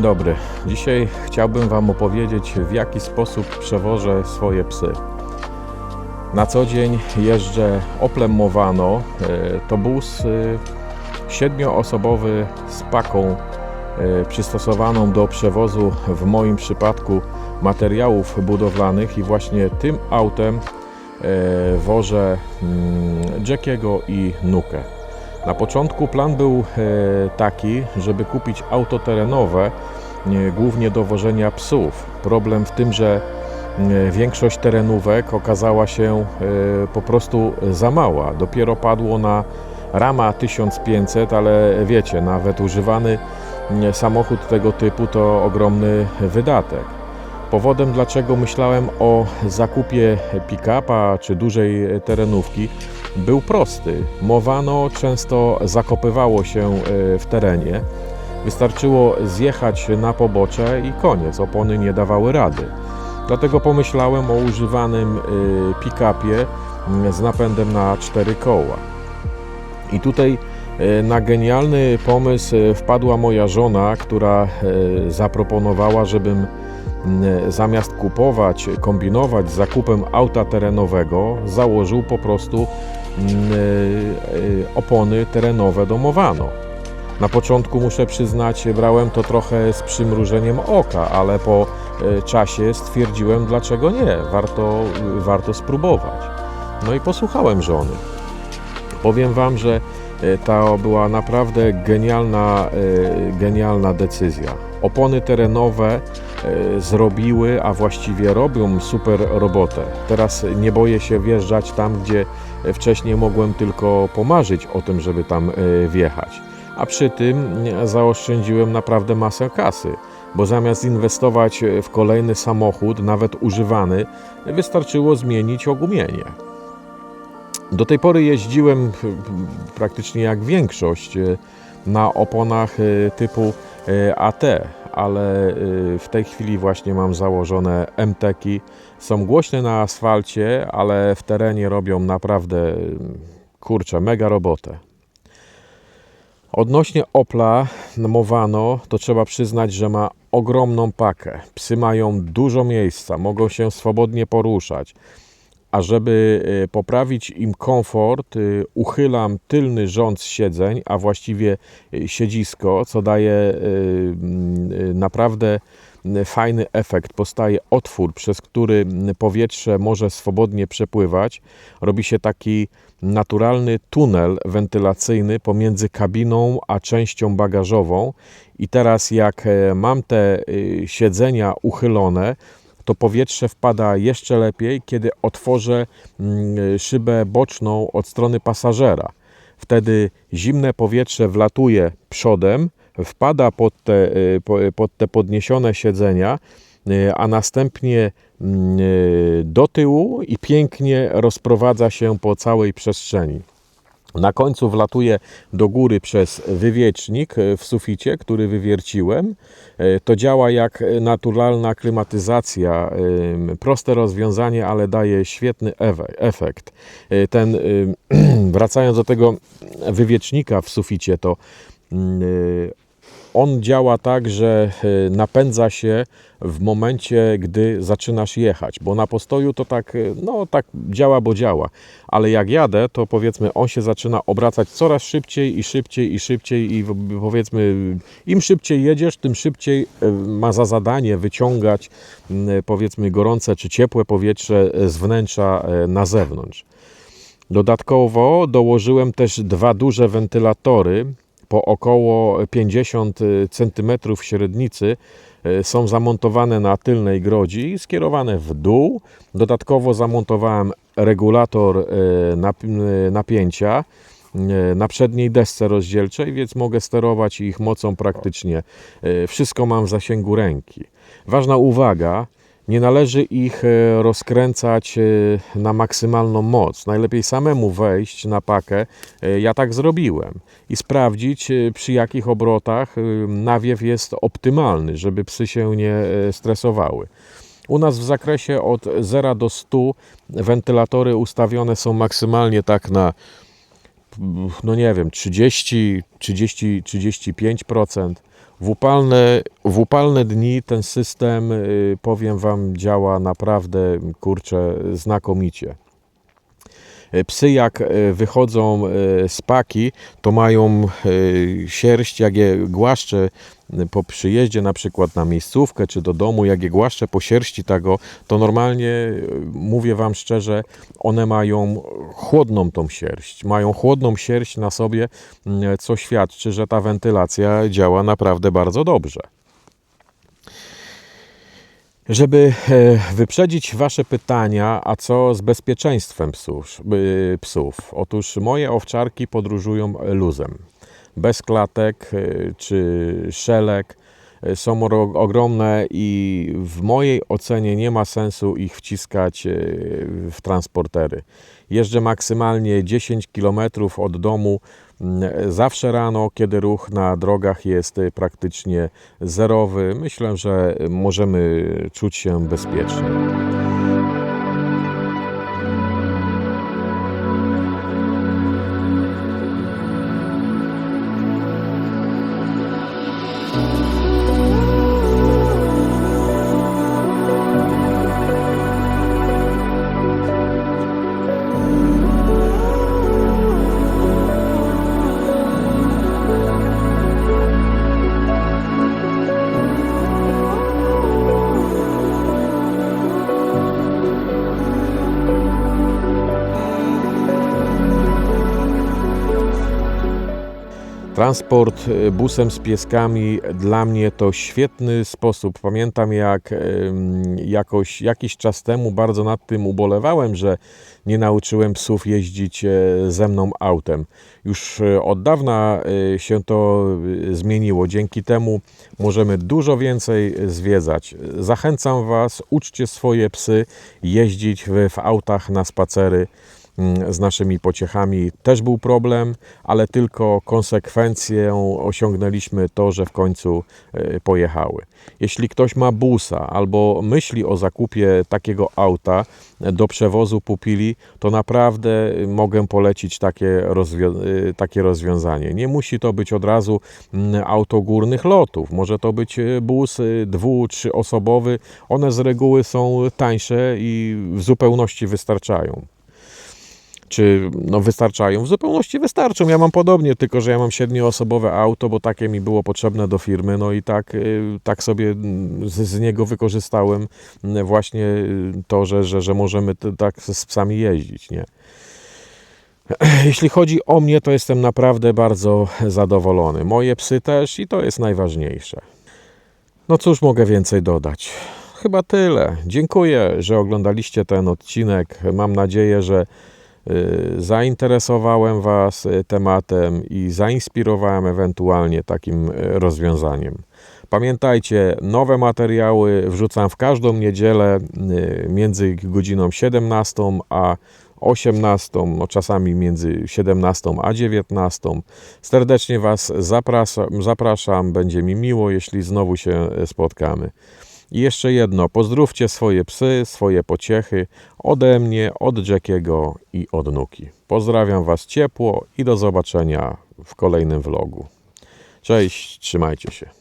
Dzień dobry. Dzisiaj chciałbym Wam opowiedzieć, w jaki sposób przewożę swoje psy. Na co dzień jeżdżę Oplem Mowano. E, To bus e, siedmioosobowy z paką e, przystosowaną do przewozu, w moim przypadku, materiałów budowlanych i właśnie tym autem wożę mm, Jackiego i Nukę. Na początku plan był e, taki, żeby kupić auto terenowe, e, głównie do wożenia psów. Problem w tym, że e, większość terenówek okazała się po prostu za mała. Dopiero padło na rama 1500, ale wiecie, nawet używany samochód tego typu to ogromny wydatek. Powodem, dlaczego myślałem o zakupie pick-upa czy dużej terenówki, był prosty. Mowano często zakopywało się e, w terenie. Wystarczyło zjechać na pobocze i koniec, opony nie dawały rady. Dlatego pomyślałem o używanym e, pick-upie z napędem na cztery koła. I tutaj e, na genialny pomysł wpadła moja żona, która zaproponowała, żebym zamiast kupować, kombinować z zakupem auta terenowego, założył po prostu e, e, opony terenowe do Mowano. Na początku muszę przyznać, brałem to trochę z przymrużeniem oka, ale po czasie stwierdziłem, dlaczego nie, warto, warto spróbować. No i posłuchałem żony. Powiem Wam, że to była naprawdę genialna, genialna decyzja. Opony terenowe zrobiły, a właściwie robią super robotę. Teraz nie boję się wjeżdżać tam, gdzie wcześniej mogłem tylko pomarzyć o tym, żeby tam e, wjechać. A przy tym e, zaoszczędziłem naprawdę masę kasy, bo zamiast inwestować w kolejny samochód, nawet używany, wystarczyło zmienić ogumienie. Do tej pory jeździłem praktycznie jak większość e, na oponach e, typu e, AT, ale e, w tej chwili właśnie mam założone MTeki. Są głośne na asfalcie, ale w terenie robią naprawdę mm, kurczę, mega robotę. Odnośnie Opla Mowano, to trzeba przyznać, że ma ogromną pakę. Psy mają dużo miejsca, mogą się swobodnie poruszać. A żeby e, poprawić im komfort, e, uchylam tylny rząd siedzeń, a właściwie e, siedzisko, co daje naprawdę fajny efekt. Powstaje otwór, przez który powietrze może swobodnie przepływać. Robi się taki naturalny tunel wentylacyjny pomiędzy kabiną a częścią bagażową. I teraz, jak e, mam te siedzenia uchylone, to powietrze wpada jeszcze lepiej, kiedy otworzę mm, szybę boczną od strony pasażera. Wtedy zimne powietrze wlatuje przodem, wpada pod te, y, po- pod te podniesione siedzenia, y, a następnie mm, y, do tyłu i pięknie rozprowadza się po całej przestrzeni. Na końcu wlatuje do góry przez wywiecznik e, w suficie, który wywierciłem. E, To działa jak naturalna klimatyzacja. Proste rozwiązanie, ale daje świetny efekt. E, Ten, wracając do tego wywiecznika w suficie, to mm, on działa tak, że y, napędza się w momencie, gdy zaczynasz jechać, bo na postoju to tak, y, no tak działa, bo działa, ale jak jadę, to powiedzmy on się zaczyna obracać coraz szybciej i szybciej i szybciej i powiedzmy im szybciej jedziesz, tym szybciej y, ma za zadanie wyciągać powiedzmy gorące czy ciepłe powietrze z wnętrza na zewnątrz. Dodatkowo dołożyłem też dwa duże wentylatory po około 50 cm średnicy. e, Są zamontowane na tylnej grodzi skierowane w dół. Dodatkowo zamontowałem regulator e, napięcia na przedniej desce rozdzielczej, więc mogę sterować ich mocą praktycznie. Wszystko mam w zasięgu ręki. Ważna uwaga, nie należy ich e, rozkręcać e, na maksymalną moc. Najlepiej samemu wejść na pakę. E, Ja tak zrobiłem i sprawdzić, przy jakich obrotach nawiew jest optymalny, żeby psy się nie stresowały. U nas w zakresie od 0 do 100 wentylatory ustawione są maksymalnie tak na no nie wiem, 30, 30, 35%. W upalne, w upalne dni ten system, y, powiem Wam, działa naprawdę, kurczę, znakomicie. Y, Psy jak y, wychodzą z paki, to mają sierść, jak je głaszczę po przyjeździe na przykład na miejscówkę czy do domu, jak je głaszczę po sierści tego, to normalnie, y, mówię Wam szczerze, one mają chłodną tą sierść. Mają chłodną sierść na sobie, y, co świadczy, że ta wentylacja działa naprawdę bardzo dobrze. Żeby e, wyprzedzić Wasze pytania, a co z bezpieczeństwem psów? psów? Otóż moje owczarki podróżują luzem. Bez klatek y, czy szelek. Y, Są ogromne i w mojej ocenie nie ma sensu ich wciskać y, w transportery. Jeżdżę maksymalnie 10 km od domu zawsze rano, kiedy ruch na drogach jest praktycznie zerowy. Myślę, że możemy czuć się bezpiecznie. Transport y, busem z pieskami dla mnie to świetny sposób. Pamiętam jak jakoś jakiś czas temu bardzo nad tym ubolewałem, że nie nauczyłem psów jeździć e, ze mną autem. Już e, od dawna e, się to zmieniło. Dzięki temu możemy dużo więcej zwiedzać. Zachęcam Was, uczcie swoje psy jeździć w, w autach na spacery z naszymi pociechami też był problem, ale tylko konsekwencją osiągnęliśmy to, że w końcu e, pojechały. Jeśli ktoś ma busa albo myśli o zakupie takiego auta do przewozu pupili, to naprawdę mogę polecić takie, e, takie rozwiązanie. Nie musi to być od razu mm, auto górnych lotów. Może to być e, bus e, dwu, trzyosobowy. One z reguły są tańsze i w zupełności wystarczają czy no wystarczają? W zupełności wystarczą. Ja mam podobnie, tylko że ja mam siedmioosobowe auto, bo takie mi było potrzebne do firmy, no i tak, y, tak sobie mm, z, z niego wykorzystałem mm, właśnie y, to, że, że, że możemy tak z psami jeździć, nie? Jeśli chodzi o mnie, to jestem naprawdę bardzo zadowolony. Moje psy też i to jest najważniejsze. No cóż mogę więcej dodać? Chyba tyle. Dziękuję, że oglądaliście ten odcinek. Mam nadzieję, że zainteresowałem Was y, tematem i zainspirowałem ewentualnie takim y, rozwiązaniem. Pamiętajcie, nowe materiały wrzucam w każdą niedzielę y, między godziną 17 a 18, no czasami między 17 a 19. Serdecznie Was zapraszam, zapraszam, będzie mi miło, jeśli znowu się spotkamy. I jeszcze jedno, pozdrówcie swoje psy, swoje pociechy ode mnie, od Jackiego i od Nuki. Pozdrawiam Was ciepło i do zobaczenia w kolejnym vlogu. Cześć, trzymajcie się.